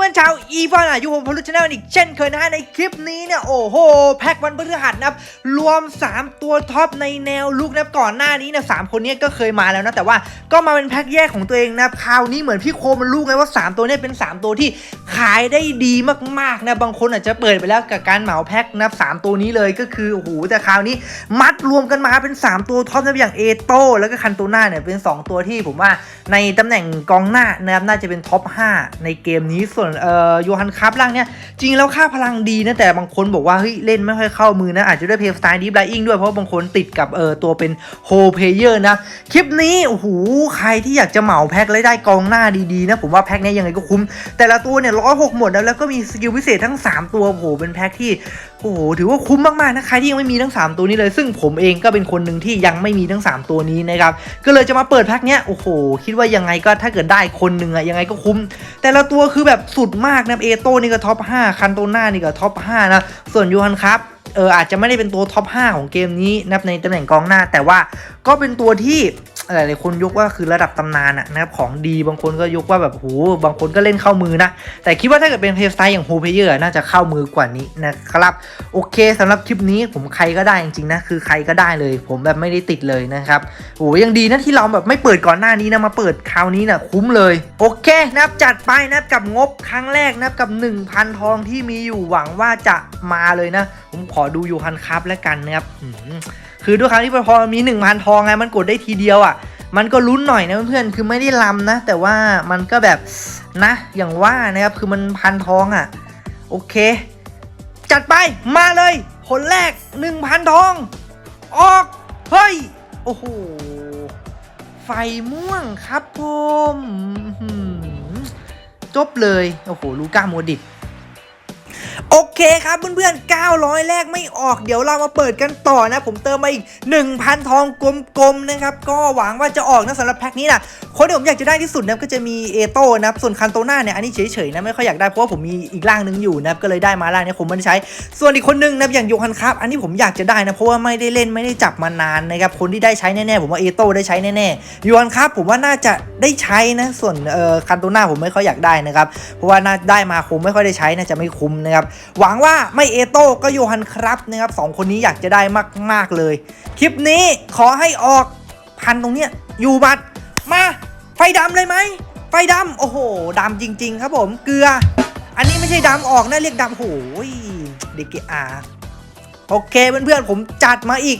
เพื่อนชาวอีฟอนอะยู่ผมพลุชแนลอีกเช่นเคยนะฮะในคลิปนี้เนี่ยโอ้โห แพ็กวันพฤหัสนะครับรวม 3 ตัวท็อปในแนวลุกนะครับก่อนหน้านี้เนี่ยสามคนนี้ก็เคยมาแล้วนะแต่ว่าก็มาเป็นแพ็กแยกของตัวเองนะครับคราวนี้เหมือนพี่โคมันลูกเลยว่า 3 ตัวนี้เป็น 3 ตัวที่ขายได้ดีมากๆนะบางคนอาจจะเปิดไปแล้วกับการเหมาแพ็กนะครับสามตัวนี้เลยก็คือโอ้โหแต่คราวนี้มัดรวมกันมาเป็น 3 ตัวท็อปนะอย่างเอโต้แล้วก็คันโตน่าเนี่ยเป็น 2 ตัวที่ผมว่าในตำแหน่งกองหน้านะครับน่าจะเป็นท็อป5ในเกมนี้ส่วนเอ่อโยฮันคัพล่างเนี่ยจริงแล้วค่าพลังดีนะแต่บางคนบอกว่าเฮ้ยเล่นไม่ค่อยเข้ามือนะอาจจะด้วยเพลย์สไตล์ดีฟไลอิงด้วยเพราะบางคนติดกับเอ่อตัวเป็นโฮเพเยอร์นะ คลิปนี้โอ้โหใครที่อยากจะเหมาแพ็คและได้กองหน้าดีๆนะผมว่าแพ็คนี้ยังไงก็คุ้ม แต่ละตัวเนี่ยร้อยหกหมดแล้วแล้วก็มีสกิลพิเศษทั้ง 3 ตัวโอ้โหเป็นแพ็คที่โอ้โหถือว่าคุ้มมากๆนะใครที่ยังไม่มีทั้ง 3 ตัวนี้เลย ซึ่งผมเองก็เป็นคนหนึ่งที่ยังไม่มีทั้ง 3 ตัวนี้นะครับก็เลยจะมาเปิดแพ็คเนี้ยโอ้โหคิดว่ายังไงก็ถ้าเกิดได้คนหนึ่งอะยังไงก็คุ้ม แต่ละตัวคือแบบสุดมากนะเอโต้นี่ก็ท็อป5คันโตน่านี่ก็ท็อป5นะส่วนยูฮันครับ เอออาจจะไม่ได้เป็นตัวท็อป 5 ของเกมนี้นับในตำแหน่งกองหน้า แต่ว่าก็เป็นตัวที่หลายๆคนยกว่าคือระดับตำนานอะนะครับของดีบางคนก็ยกว่าแบบโหบางคนก็เล่นเข้ามือนะ แต่คิดว่าถ้าเกิดเป็นเพลย์สไตล์อย่างโฮเพเยอร์น่าจะเข้ามือกว่านี้นะครับ โอเคสำหรับคลิปนี้ผมใครก็ได้จริงๆนะ คือใครก็ได้เลย ผมแบบไม่ได้ติดเลยนะครับโอ้ยังดีนะที่เราแบบไม่เปิดก่อนหน้านี้นะมาเปิดคราวนี้นะคุ้มเลย โอเคนะับจัดไปนะับกับงบครั้งแรกนะับกับ 1,000 ทองที่มีอยู่หวังว่าจะมาเลยนะ ขอดูยูฮันครับแล้วกันนะครับคือด้วยครั้งที่พอมี 1,000 ทองไงมันกดได้ทีเดียวอะ มันก็ลุ้นหน่อยนะเพื่อนๆคือไม่ได้ลำนะ แต่ว่ามันก็แบบนะอย่างว่านะครับคือมันพันทองอะ่ะ โอเค จัดไปมาเลยผลแรก 1,000 ทอง ออก เฮ้ย โอ้โห ไฟม่วงครับผมจบเลย โอ้โห ลูก้าโมดิต โอเคครับเพื่อนๆ 900 แรกไม่ออก เดี๋ยวเรามาเปิดกันต่อนะ ผมเติมมาอีก 1,000 ทองกลมๆ นะครับ ก็หวังว่าจะออกนะสำหรับแพ็คนี้นะคนที่ผมอยากจะได้ที่สุดนะก็จะมีเอโต้นะส่วนคันโตน่าเนี่ย อันนี้เฉยๆ นะ ไม่ค่อยอยากได้ เพราะว่าผมมีอีกร่างหนึงอยู่นะก็เลยได้มาร่างเนี้ผมไม่ได้ใช้ ส่วนอีกคนนึงนะอย่างโยฮันครับ อันนี้ผมอยากจะได้นะ เพราะว่าไม่ได้เล่นไม่ได้จับมานานนะครับคนที่ได้ใช้แน่ๆผมว่าเอโต้ได้ใช้แน่ๆโยฮันครับผมว่าน่าจะได้ใช้นะส่วนเอ่อคันโตน่าผมไม่ค่อยอยากได้นะครับเพราะว่าน่าได้มาคงไม่ค่อยได้ใช้น่าจะไม่คุ้มนะครับหวังว่าไม่เอโต้ก็โยฮันครับนะครับสองคนนี้อยากจะได้มาก ๆ เลย คลิปนี้ขอให้ออกพันตรงเนี้ยอยู่บัตรมาไฟดำเลยไหม ไฟดำโอ้โหดำจริง ๆ ครับผมเกลือ อันนี้ไม่ใช่ดำออกนะเรียกดำโอ้ยเด็กเกอาโอเคเพื่อนๆผมจัดมาอีก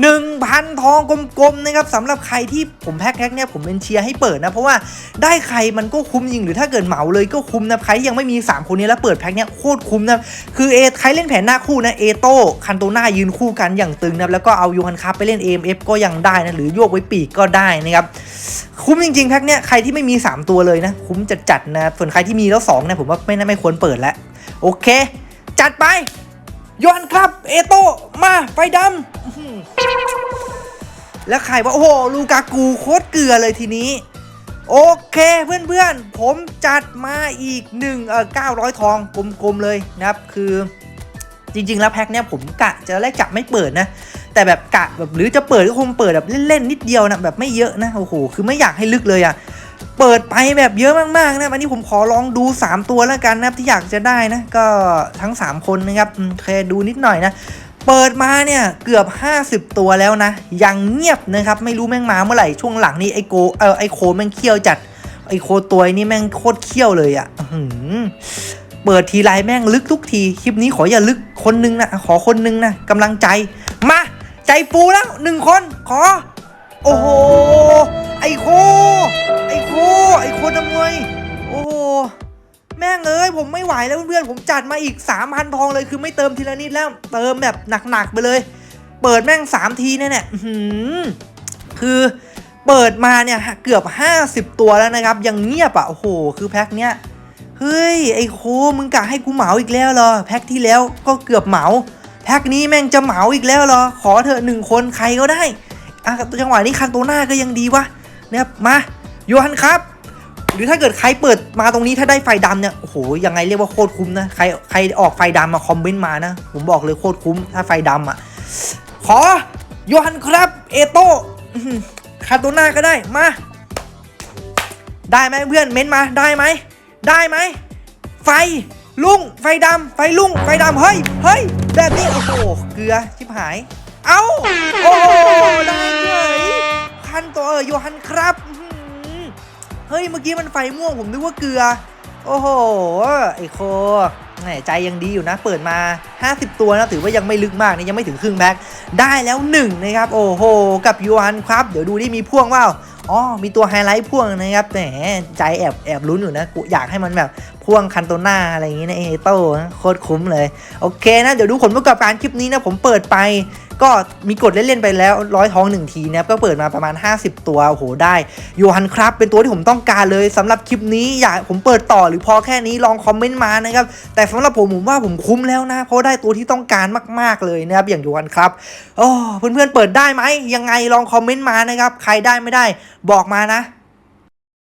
1,000 ทองกลมๆนะครับสำหรับใครที่ผมแพ็คแพ็คเนี่ยผมเป็นเชียร์ให้เปิดนะ เพราะว่าได้ใครมันก็คุ้มจริงหรือถ้าเกิดเหมาเลยก็คุ้มนะใครยังไม่มี 3 คนนี้แล้วเปิดแพ็คเนี่ยโคตรคุ้มนะคือเอใครเล่นแผนหน้าคู่นะเอโต้คันโตน่ายืนคู่กันอย่างตึงนะแล้วก็เอายูฮันคาไปเล่น AMF ก็ยังได้นะหรือโยกไว้ปีกก็ได้นะครับคุ้มจริงๆแพ็คเนี้ยใครที่ไม่มี 3 ตัวเลยนะคุ้มจัดๆนะส่วนใครที่มีแล้ว2เนี่ยผมว่าไม่น่าไม่ควรเปิดแล้วโอเค จัดไปย้อนครับเอโต้มาไฟดำ แล้วใครว่าโอ้โหลูกากูโคตรเกลือเลยทีนี้ โอเคเพื่อนๆ ผมจัดมาอีกหนึ่งเอ900 ทองกลมๆเลยนะครับ คือจริง ๆ แล้วแพ็คเนี้ยผมกะจะแรกจะไม่เปิดนะ แต่แบบกะแบบหรือจะเปิดก็คงเปิดแบบเล่นๆนิดเดียวนะแบบไม่เยอะนะโอ้โหคือไม่อยากให้ลึกเลยอะ่ะเปิดไปแบบเยอะมากๆนะอันนี้ผมขอลองดู 3 ตัวแล้วกันนะครับที่อยากจะได้นะ ก็ทั้ง 3 คนนะครับโอเคดูนิดหน่อยนะ เปิดมาเนี่ยเกือบ 50 ตัวแล้วนะ ยังเงียบนะครับ ไม่รู้แม่งมาเมื่อไหร่ ช่วงหลังนี้ไอโกเออไอโคแม่งเคี้ยวจัด ไอโคตัวนี้แม่งโคตรเคี้ยวเลยอะ่ะเปิดทีไรแม่งลึกทุกที คลิปนี้ขออย่าลึกคนนึงนะ ขอคนนึงนะกำลังใจ มา ใจฟูแล้วหนึ่งคน ขอ โอ้โห ไอโค ไอโค ไอโคนำมวยโอ้โห แม่งเอ้ยผมไม่ไหวแล้วเพื่อนๆผมจัดมาอีก 3,000 ทองเลยคือไม่เติมทีละนิดแล้ว เติมแบบหนักๆไปเลย เปิดแม่ง 3 ทีเนี่ยเนี่ยคือเปิดมาเนี่ยเกือบ 50 ตัวแล้วนะครับ ยังเงียบอะโอ้โห คือแพ็คเนี้ยเฮ้ยไอโคมึงกะให้กูเหมาอีกแล้วเหรอแพ็คที่แล้วก็เกือบเหมาแพ็คนี้แม่งจะเหมาอีกแล้วเหรอ ขอเถอะหนึ่งคนใครก็ได้อะจังหวะนี้คันโตหน้าก็ยังดีวะนะครับมาโยฮันครับ หรือถ้าเกิดใครเปิดมาตรงนี้ถ้าได้ไฟดำเนี่ยโอ้โหยังไงเรียกว่าโคตรคุ้มนะใครใครออกไฟดำมาคอมเมนต์มานะ ผมบอกเลยโคตรคุ้มถ้าไฟดำอะขอโยฮันครับเอโต้คาโตน่าก็ได้มา ได้ไหมเพื่อนเม้นต์มาได้ไหมได้ไหมไฟลุงไฟดำไฟลุงไฟดำเฮ้ยเฮ้ยแบบนี้โอ้โหเกลือชิบหาย เอ้าโอ้โหได้เลยคันตัวเออโยฮันครับ เฮ้ย เมื่อกี้มันไฟม่วงผมนึกว่าเกลือ โอ้โห ไอโคแหมใจยังดีอยู่นะ เปิดมา 50 ตัวนะ ถือว่ายังไม่ลึกมากนี่ยังไม่ถึงครึ่งแบ็คได้แล้วหนึ่งนะครับ โอ้โห กับยูฮันครับ เดี๋ยวดูดิมีพ่วงว่าอ๋อ มีตัวไฮไลท์พ่วงนะครับ แหม ใจแอบแอบลุ้นอยู่นะกูอยากให้มันแบบ พ่วงคันโตน่าอะไรอย่างงี้นะเอโต้โคตรคุ้มเลย โอเคนะเดี๋ยวดูผลประกอบการคลิปนี้นะผมเปิดไป ก็มีกดเล่นๆไปแล้วร้อยท้องหนึ่งทีนะครับก็เปิดมาประมาณ 50 ตัวโอ้โหได้โยฮันครับเป็นตัวที่ผมต้องการเลยสำหรับคลิปนี้อยากผมเปิดต่อหรือพอแค่นี้ลองคอมเมนต์มานะครับแต่สำหรับผมผมว่าผมคุ้มแล้วนะ เพราะได้ตัวที่ต้องการมาก ๆเลยนะครับอย่างโยฮันครับโอ้เพื่อนๆเปิดได้ไหมยังไงลองคอมเมนต์มานะครับใครได้ไม่ได้บอกมานะ